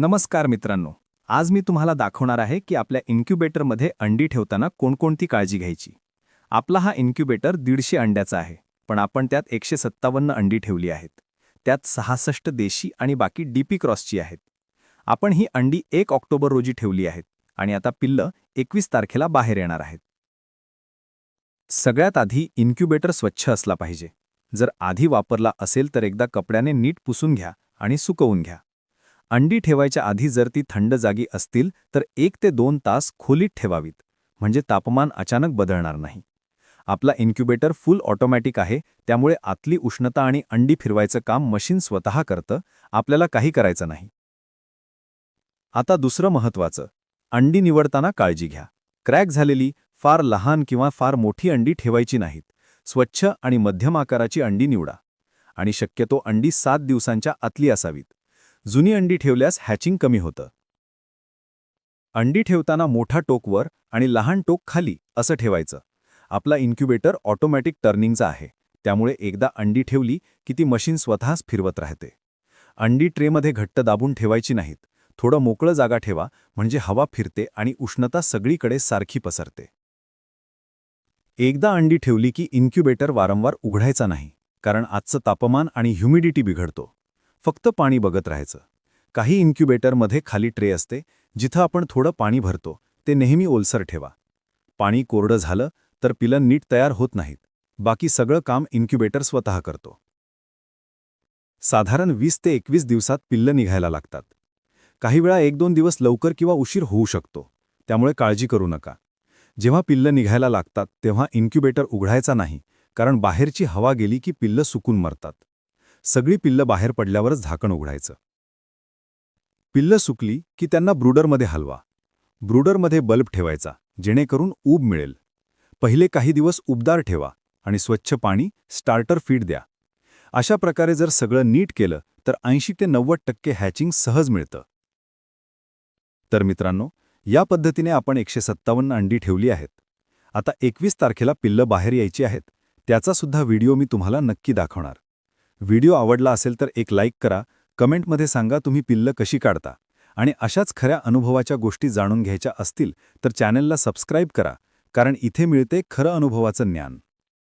नमस्कार मित्रांनो आज मी तुम्हाला दाखवणार आहे की आपल्या इन्क्युबेटरमध्ये अंडी ठेवताना कोणकोणती काळजी घ्यायची. आपला हा इन्क्युबेटर दीडशे अंड्याचा आहे पण आपण त्यात एकशे सत्तावन्न अंडी ठेवली आहेत. त्यात सहासष्ट देशी आणि बाकी डीपी क्रॉसची आहेत. आपण ही अंडी एक ऑक्टोबर रोजी ठेवली आहेत आणि आता पिल्लं एकवीस तारखेला बाहेर येणार आहेत. सगळ्यात आधी इन्क्युबेटर स्वच्छ असला पाहिजे. जर आधी वापरला असेल तर एकदा कपड्याने नीट पुसून घ्या आणि सुकवून घ्या. अंडी ठेवायच्या आधी जर ती थंड जागी असतील तर एक ते दोन तास खोलीत ठेवावीत. म्हणजे तापमान अचानक बदलणार नाही. आपला इन्क्युबेटर फुल ऑटोमॅटिक आहे त्यामुळे आतली उष्णता आणि अंडी फिरवायचं काम मशीन स्वतः करतं आपल्याला काही करायचं नाही. आता दुसरं महत्त्वाचं. अंडी निवडताना काळजी घ्या. क्रॅक झालेली फार लहान किंवा फार मोठी अंडी ठेवायची नाहीत. स्वच्छ आणि मध्यम आकाराची अंडी निवडा. आणि शक्यतो अंडी सात दिवसांच्या आतली असावीत. जुनी अंडी ठेवल्यास हॅचिंग कमी होतं. अंडी ठेवताना मोठा टोक वर आणि लहान टोक खाली असं ठेवायचं. आपला इन्क्युबेटर ऑटोमॅटिक टर्निंगचा आहे. त्यामुळे एकदा अंडी ठेवली की ती मशीन स्वतःच फिरवत राहते. अंडी ट्रेमध्ये घट्ट दाबून ठेवायची नाहीत. थोडं मोकळं जागा ठेवा म्हणजे हवा फिरते आणि उष्णता सगळीकडे सारखी पसरते. एकदा अंडी ठेवली की इन्क्युबेटर वारंवार उघडायचा नाही कारण आजचं तापमान आणि ह्युमिडिटी बिघडतो. फक्त पाणी बघत राहायचं. काही इन्क्युबेटरमध्ये खाली ट्रे असते जिथं आपण थोडं पाणी भरतो ते नेहमी ओलसर ठेवा. पाणी कोरडं झालं तर पिलं नीट तयार होत नाहीत. बाकी सगळं काम इन्क्युबेटर स्वतः करतो. साधारण वीस ते एकवीस दिवसात पिल्लं निघायला लागतात. काही वेळा एक दोन दिवस लवकर किंवा उशीर होऊ शकतो. त्यामुळे काळजी करू नका. जेव्हा पिल्लं निघायला लागतात तेव्हा इन्क्युबेटर उघडायचा नाही कारण बाहेरची हवा गेली की पिल्लं सुकून मरतात. सगळी पिल्लं बाहेर पडल्यावरच झाकण उघडायचं. पिल्लं सुकली की त्यांना ब्रूडरमध्ये हलवा. ब्रूडरमध्ये बल्ब ठेवायचा जेणेकरून ऊब मिळेल. पहिले काही दिवस उबदार ठेवा आणि स्वच्छ पाणी स्टार्टर फीड द्या. अशा प्रकारे जर सगळं नीट केलं तर ऐंशी ते नव्वद टक्के हॅचिंग सहज मिळतं. तर मित्रांनो या पद्धतीने आपण एकशे सत्तावन्न अंडी ठेवली आहेत. आता एकवीस तारखेला पिल्लं बाहेर यायची आहेत. त्याचा सुद्धा व्हिडिओ मी तुम्हाला नक्की दाखवणार. व्हिडिओ आवडला असेल तर एक लाईक करा कमेंटमध्ये सांगा तुम्ही पिल्लं कशी काढता. आणि अशाच खऱ्या अनुभवाच्या गोष्टी जाणून घ्यायच्या असतील तर चॅनेलला सबस्क्राईब करा कारण इथे मिळते खरं अनुभवाचं ज्ञान.